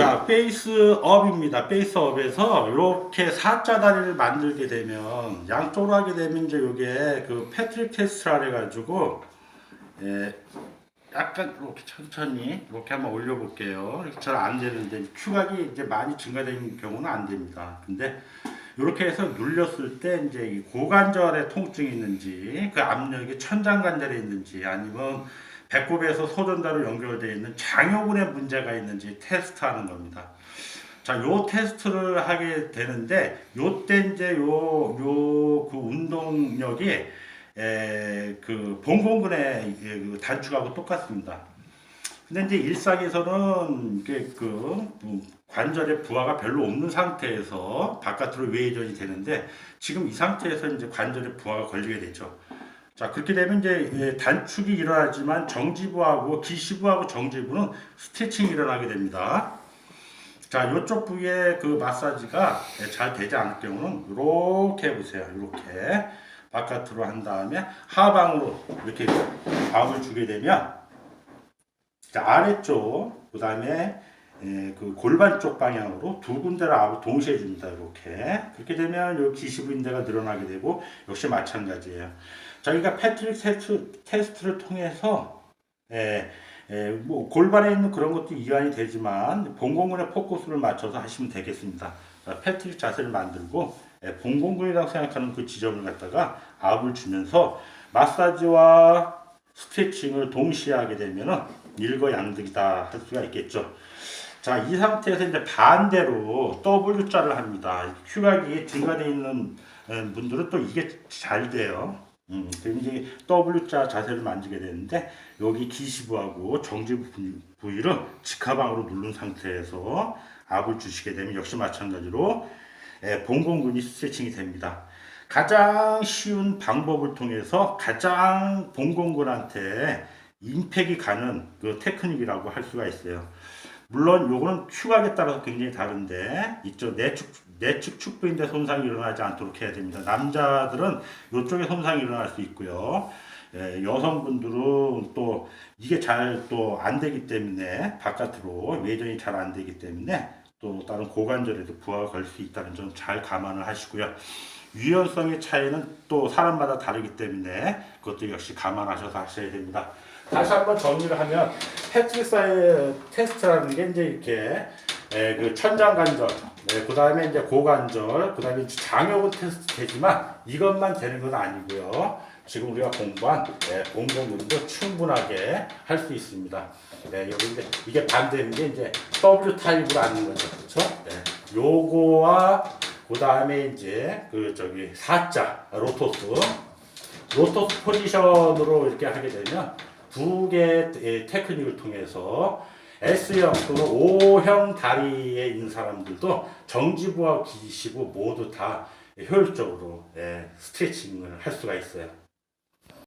자, 페이스업입니다. 페이스업에서 이렇게 사자 다리를 만들게 되면 양쪽으로 하게 되면 이제 이게 그 패트릭 테스트라 해가지고 예, 약간 이렇게 천천히 이렇게 한번 올려볼게요. 잘 안 되는데 큐각이 이제 많이 증가된 경우는 안 됩니다. 근데 이렇게 해서 눌렸을 때 이제 이 고관절에 통증이 있는지 그 압력이 천장관절에 있는지 아니면 배꼽에서 소전자로 연결되어 있는 장요근에 문제가 있는지 테스트하는 겁니다. 자, 요 테스트를 하게 되는데 요때 이제 요 요 그 운동력이 에, 그 봉공근의 예, 그 단축하고 똑같습니다. 근데 이제 일상에서는 그 부- 관절의 부하가 별로 없는 상태에서 바깥으로 외전이 되는데 지금 이 상태에서 이제 관절의 부하가 걸리게 되죠. 자 그렇게 되면 이제 예, 단축이 일어나지만 정지부하고 기시부하고 정지부는 스트레칭이 일어나게 됩니다. 자 이쪽 부위에 그 마사지가 예, 잘 되지 않을 경우는 이렇게 해보세요. 이렇게 바깥으로 한 다음에 하방으로 이렇게 밥을 주게 되면 자, 아래쪽 그 다음에 예, 그 골반 쪽 방향으로 두 군데를 아부 동시에 줍니다. 이렇게 그렇게 되면 요 기시부인대가 늘어나게 되고 역시 마찬가지예요. 저희가 패트릭 테스트, 테스트를 통해서 예, 예, 뭐 골반에 있는 그런 것도 이완이 되지만 봉공근의 포커스를 맞춰서 하시면 되겠습니다. 자, 패트릭 자세를 만들고 예, 봉공근이라고 생각하는 그 지점을 갖다가 압을 주면서 마사지와 스트레칭을 동시에 하게 되면은 일거양득이다 할 수가 있겠죠. 자, 이 상태에서 이제 반대로 W자를 합니다. 큐각이 증가되어 있는 에, 분들은 또 이게 잘 돼요. 음, 이제 W자 자세를 만지게 되는데 여기 기시부하고 정지부 부- 부위를 직하방으로 누른 상태에서 압을 주시게 되면 역시 마찬가지로 에, 봉공근이 스트레칭이 됩니다. 가장 쉬운 방법을 통해서 가장 봉공근한테 임팩이 가는 그 테크닉이라고 할 수가 있어요. 물론 요거는 큐각에 따라서 굉장히 다른데 이쪽 내측 내측 축부인데 손상이 일어나지 않도록 해야 됩니다. 남자들은 이쪽에 손상이 일어날 수 있고요. 예, 여성분들은 또 이게 잘 또 안 되기 때문에 바깥으로 외전이 잘 안 되기 때문에 또 다른 고관절에도 부하가 걸수 있다는 점 잘 감안을 하시고요. 유연성의 차이는 또 사람마다 다르기 때문에 그것도 역시 감안하셔서 하셔야 됩니다. 다시 한번 정리를 하면 패트리사의 테스트라는 게 이제 이렇게 에, 그 천장관절, 그 다음에 이제 고관절, 그 다음에 장요근 테스트 되지만 이것만 되는 건 아니고요. 지금 우리가 공부한 예, 공공근도 충분하게 할 수 있습니다. 네, 여기 이제 이게 반대인 게 이제 W 타입으로 하는 거죠, 그렇죠? 네, 요거와 그 다음에 이제 그 저기 사자 로토스 로토스 포지션으로 이렇게 하게 되면 두 개의 테크닉을 통해서 S형 또는 O형 다리에 있는 사람들도 정지부와 기시부 모두 다 효율적으로 예, 스트레칭을 할 수가 있어요.